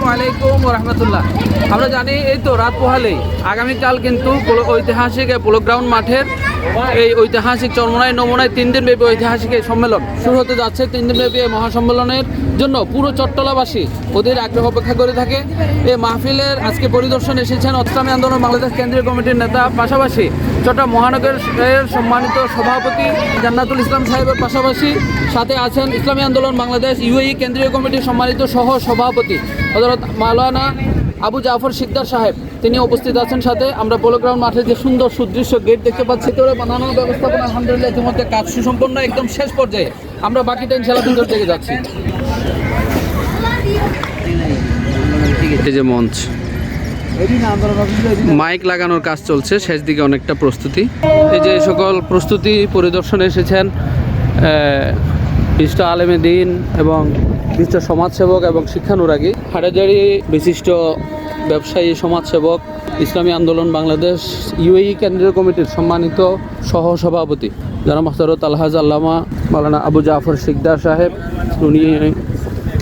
আসসালামু আলাইকুম রহমতুল্লাহ। আমরা জানি এই তো রাত পোহালেই। আগামীকাল কিন্তু ঐতিহাসিক এই পোলো গ্রাউন্ড মাঠের এই ঐতিহাসিক চরমনায়, নমুনায় তিন দিন ব্যাপী ঐতিহাসিক এই সম্মেলন শুরু হতে যাচ্ছে। তিন দিন ব্যাপী এই মহাসম্মেলনের জন্য পুরো চট্টলাবাসী ওদের আগ্রহ অপেক্ষা করে থাকে। এই মাহফিলের আজকে পরিদর্শন এসেছেন অস্তামী আন্দোলন বাংলাদেশ কেন্দ্রীয় কমিটির নেতা, পাশাপাশি চট্টগ্রাম মহানগরের সম্মানিত সভাপতি জান্নাতুল ইসলাম সাহেবের পাশাপাশি সাথে আছেন ইসলামী আন্দোলন বাংলাদেশ ইউএই কেন্দ্রীয় কমিটির সম্মানিত সহ সভাপতি হজরত মাওলানা আবু জাফর সিকদার সাহেব। তিনি উপস্থিত আছেন সাথে। আমরা পোলো গ্রাউন্ড মাঠে যে সুন্দর সুদৃশ্য গেট দেখতে পাচ্ছি তোরে বানানোর ব্যবস্থাপনা আলহামদুলিল্লাহ ইতিমধ্যে কাজ সুসম্পন্ন একদম শেষ পর্যায়ে। আমরা বাকিটা ইনশাল্লাহ ভিতর থেকে যাচ্ছি। এই যে মঞ্চ। মাইক লাগানোর কাজ চলছে শেষ দিকে অনেকটা প্রস্তুতি। এই যে সকল প্রস্তুতি পরিদর্শনে এসেছেন বিশিষ্ট আলেমে দিন এবং বিশিষ্ট সমাজসেবক এবং শিক্ষানুরাগী। হাটাজারি বিশিষ্ট ব্যবসায়ী, সমাজসেবক, ইসলামী আন্দোলন, বাংলাদেশ ইউএই কেন্দ্রীয় কমিটির সম্মানিত সহ সভাপতি যারা মাস্তারত আলহাজ আল্লামা মালানা আবু জাফর শিকদার সাহেব। উনি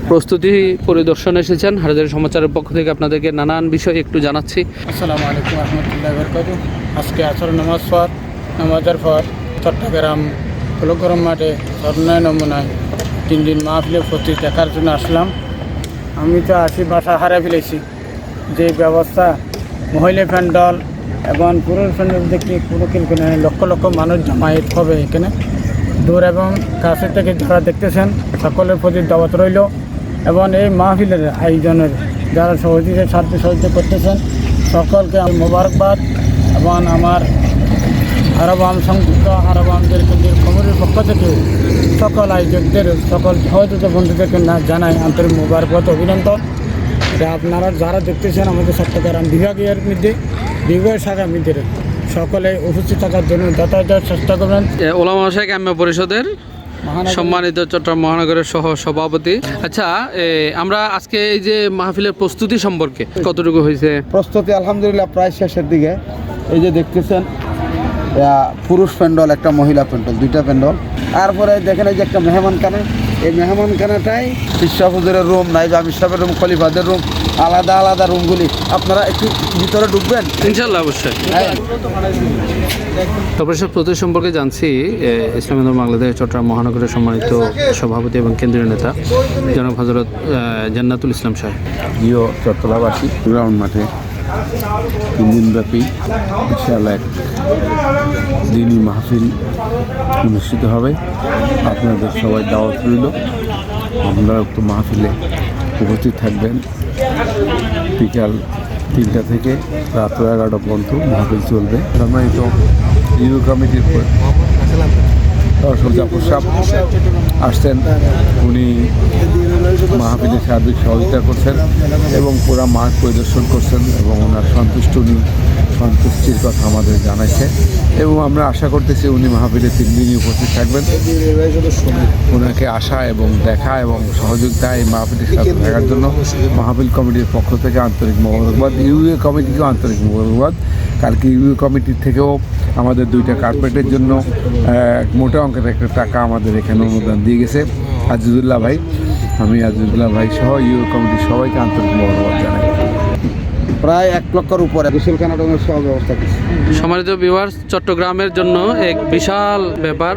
প্রস্তুতি পরিদর্শন এসেছেন। হাটাজারি সমাচারের পক্ষ থেকে আপনাদেরকে নানান বিষয় একটু জানাচ্ছি। আসসালামু আলাইকুম বরকাত আজকে আসর নামাজ পর নামাজের পর চট্টগ্রাম ফুলগরম মাঠে স্বর্ণয় নমুনায় তিন দিন মাহফিলে প্রতি দেখার জন্য আসলাম। আমি তো আসি বাসা হারা ফেলেছি। যে ব্যবস্থা, মহিলা প্যান্ডল এবং পুরুষ প্যান্ডল দেখি পুরো কিন্তু লক্ষ লক্ষ মানুষ জমায়েত হবে এখানে। দূর এবং কাছে থেকে যারা দেখতেছেন, সকলের প্রতি দাওয়াত রইল এবং এই মাহফিলের আয়োজনের যারা সহযোগীদের সাথে সহযোগিতা করতেছেন, সকলকে আমি মোবারকবাদ এবং আমার আরবাম সংযুক্ত আরবামদের কেন্দ্রীয় কমিটির পক্ষ থেকে সকল আয়োজকদের, সকল সহযোগিতা বন্ধুদেরকে না জানাই আন্তরিক মোবারকবাদ, অভিনন্দন। এটা আপনারা যারা দেখতেছেন আমাদের চট্টগ্রাম বিভাগীয় মধ্যে বিভাগীয় শাখার মধ্যে সকলে উপস্থিত থাকার জন্য যাতায়াতের চেষ্টা করবেন। ওলামা শেখ এম পরিষদের সম্মানিত চট্টগ্রাম মহানগরের সহ সভাপতি। আচ্ছা এ, আমরা আজকে এই যে মাহফিলের প্রস্তুতি সম্পর্কে কতটুকু হয়েছে? প্রস্তুতি আলহামদুলিল্লাহ প্রায় শেষের দিকে। এই যে দেখতেছেন পুরুষ প্যান্ডল একটা মহিলা প্যান্ডল দুইটা প্যান্ডল। তারপরে দেখেন এই যে একটা মেহমানখানা। এই মেহমানখানাটাই বিশ্বাস হুজুরের রুম নাইবা সাহেবের রুম খলিফাদের রুম আলাদা আলাদা রুমগুলি। আপনারা একটু ভিতরে ঢুকবেন? ইনশাল্লাহ অবশ্যই। হ্যাঁ। তারপরে সব প্রতি সম্পর্কে জানছি ইসলামী বাংলাদেশ চট্টগ্রাম মহানগরের সম্মানিত সভাপতি এবং কেন্দ্রীয় নেতা জনাব হজরত জান্নাতুল ইসলাম সাহেব। প্রিয় চট্টলাবাসী গ্রাউন্ড মাঠে। তিন দিনব্যাপী বিশাল এক দিনই মাহফিল অনুষ্ঠিত হবে। আপনাদের সবাই দাওয়াত রইল। আপনারা উক্ত মাহফিলে উপস্থিত থাকবেন। বিকাল তিনটা থেকে রাত এগারোটা পর্যন্ত মাহফিল চলবে। সম্মানিত রিভিউ কমিটির জাফর সাহেব আসছেন। উনি মাহফিলে সার্বিক সহযোগিতা করছেন এবং পুরা মাঠ পরিদর্শন করছেন এবং ওনার সন্তুষ্ট উনি সন্তুষ্টির কথা আমাদের জানাইছে। এবং আমরা আশা করতেছি উনি মাহফিলে তিন দিনই উপস্থিত থাকবেন। ওনাকে আসা এবং দেখা এবং সহযোগিতা এই মাহফিলের সাথে থাকার জন্য মাহফিল কমিটির পক্ষ থেকে আন্তরিক মোবারকবাদ, ইউএ কমিটিকেও আন্তরিক মোবারকবাদ। কালকে ইউএ কমিটির থেকেও আমাদের দুইটা কার্পেটের জন্য মোটা অঙ্কের একটা টাকা আমাদের এখানে অনুদান দিয়ে গেছে। আজিজুল্লাহ ভাই আমি আজিজুল্লাহ ভাই সহ ইউএ কমিটির সবাইকে আন্তরিক মোবারকবাদ জানাই। প্রায় এক লক্ষর উপরে। গোসলখানা রুমের সব ব্যবস্থা করছে। সম্মানিত বিভার চট্টগ্রামের জন্য এক বিশাল ব্যাপার।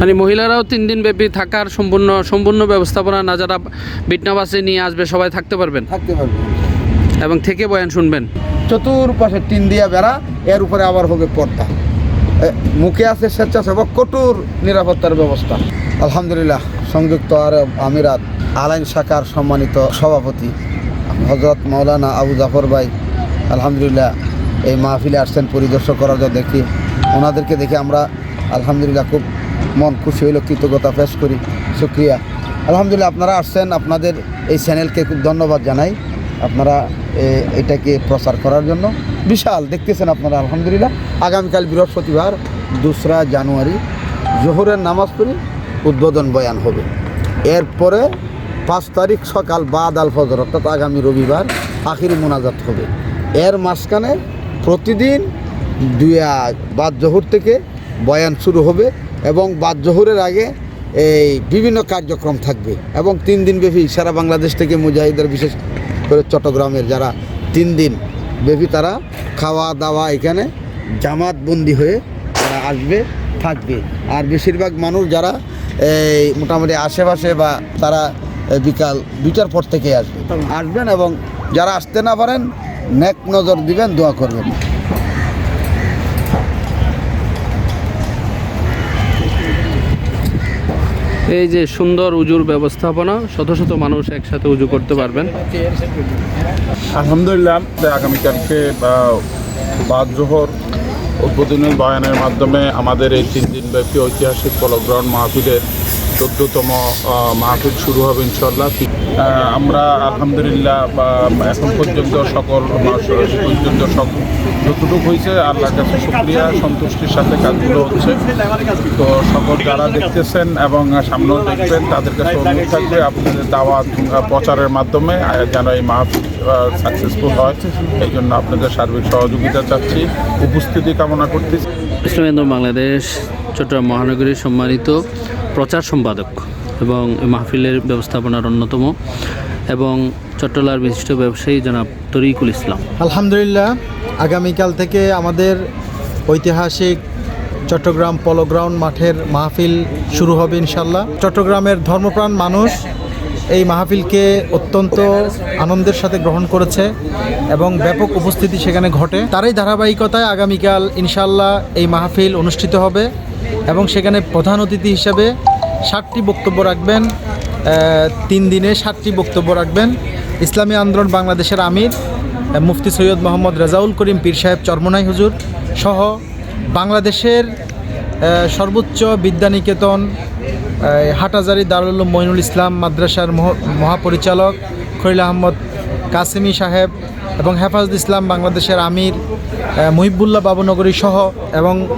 মানে মহিলারাও তিন দিন ব্যাপী থাকার সম্পূর্ণ সম্পূর্ণ ব্যবস্থাপনা না যারা বিটনাবাসে নিয়ে আসবে সবাই থাকতে পারবেন। থাকতে পারবেন এবং থেকে বয়ান শুনবেন। চতুর্পাশে টিন দিয়া বেড়া এর উপরে আবার হবে পর্দা। মুখে আছে স্বেচ্ছাসেবক কঠোর নিরাপত্তার ব্যবস্থা। আলহামদুলিল্লাহ। সংযুক্ত আরব আমিরাত আলাইন শাখার সম্মানিত সভাপতি হজরত মৌলানা আবু জাফর ভাই, আলহামদুলিল্লাহ এই মাহফিলে আসছেন পরিদর্শন করার জন্য দেখি। ওনাদেরকে দেখে আমরা আলহামদুলিল্লাহ খুব মন খুশি হইল, কৃতজ্ঞতা পেশ করি। শুক্রিয়া। আলহামদুলিল্লাহ আপনারা আসছেন, আপনাদের এই চ্যানেলকে খুব ধন্যবাদ জানাই। আপনারা এটাকে প্রচার করার জন্য। বিশাল, দেখতেছেন আপনারা, আলহামদুলিল্লাহ। আগামীকাল বৃহস্পতিবার, দোসরা জানুয়ারি, জোহরের নামাজ পড়ে। উদ্বোধন বয়ান হবে। এরপরে পাঁচ তারিখ সকাল বাদ আল ফজর, অর্থাৎ আগামী রবিবার আখিরি মোনাজাত হবে। এর মাঝখানে প্রতিদিন দুই বাদ জোহর থেকে বয়ান শুরু হবে এবং বাদ জোহরের আগে এই বিভিন্ন কার্যক্রম থাকবে এবং তিন দিন ব্যাপী সারা বাংলাদেশ থেকে মুজাহিদের, বিশেষ করে চট্টগ্রামের যারা তিন দিন ব্যাপী তারা খাওয়া দাওয়া এখানে জামাতবন্দি হয়ে তারা আসবে, থাকবে। আর বেশিরভাগ মানুষ যারা এই মোটামুটি আশেপাশে বা তারা বিকাল দুইটার পর থেকে আসবে। আসবেন এবং যারা আসতে না পারেন নেক নজর দিবেন দোয়া করবেন। এই যে সুন্দর উজুর ব্যবস্থাপনা শত শত মানুষ একসাথে উজু করতে পারবেন। আলহামদুলিল্লাহ আগামীকালকে বা বাদ জোহর উদ্বোধনী বয়ানের মাধ্যমে আমাদের এই তিন দিনব্যাপী ঐতিহাসিক পলগ্রহণ মাহফিলের চোদ্দতম মাহফিল শুরু হবে ইনশাল্লাহ আমরা আলহামদুলিল্লাহ এখন পর্যন্ত সকল পর্যন্ত যতটুকু হয়েছে, আল্লাহর কাছে শুক্রিয়া, সন্তুষ্টির সাথে কাজগুলো হচ্ছে। তো সকল যারা দেখতেছেন এবং সামনেও দেখবেন, তাদের কাছে অনুরোধ থাকবে আপনাদের দাওয়াত প্রচারের মাধ্যমে যেন এই মাহফিল সাকসেসফুল হয়। এই জন্য আপনাদের সার্বিক সহযোগিতা চাচ্ছি, উপস্থিতি কামনা করতেছি। বাংলাদেশ চট্টগ্রাম মহানগরীর সম্মানিত প্রচার সম্পাদক এবং মাহফিলের ব্যবস্থাপনার অন্যতম এবং চট্টলার বিশিষ্ট ব্যবসায়ী জনাব তরিকুল ইসলাম। আলহামদুলিল্লাহ, আগামীকাল থেকে আমাদের ঐতিহাসিক চট্টগ্রাম পলোগ্রাউন্ড মাঠের মাহফিল শুরু হবে ইনশাল্লাহ চট্টগ্রামের ধর্মপ্রাণ মানুষ এই মাহফিলকে অত্যন্ত আনন্দের সাথে গ্রহণ করেছে এবং ব্যাপক উপস্থিতি সেখানে ঘটে। তারই ধারাবাহিকতায় আগামীকাল ইনশাল্লাহ এই মাহফিল অনুষ্ঠিত হবে এবং সেখানে প্রধান অতিথি হিসেবে ষাটটি বক্তব্য রাখবেন তিন দিনে ষাটটি বক্তব্য রাখবেন। ইসলামী আন্দোলন বাংলাদেশের আমির মুফতি সৈয়দ মোহাম্মদ রেজাউল করিম পীর সাহেব চরমনাই হুজুর সহ বাংলাদেশের সর্বোচ্চ বিদ্যানিকেতন হাটাজারি দারুল মইনুল ইসলাম মাদ্রাসার মহ- মহাপরিচালক খলিল আহমদ কাসেমি সাহেব এবং হেফাজত ইসলাম বাংলাদেশের আমির মহিবুল্লাহ বাবুনগরী সহ এবং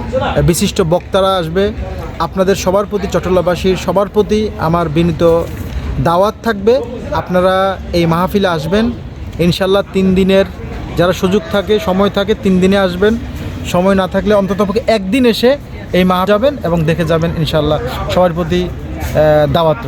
বিশিষ্ট বক্তারা আসবে। আপনাদের সবার প্রতি চট্টলাবাসীর সবার প্রতি আমার বিনীত দাওয়াত থাকবে। আপনারা এই মাহফিলে আসবেন। ইনশাল্লাহ তিন দিনের যারা সুযোগ থাকে, সময় থাকে, তিন দিনে আসবেন। সময় না থাকলে অন্তত একদিন এসে এই মা যাবেন এবং দেখে যাবেন ইনশাল্লাহ সবার প্রতি দাওয়াত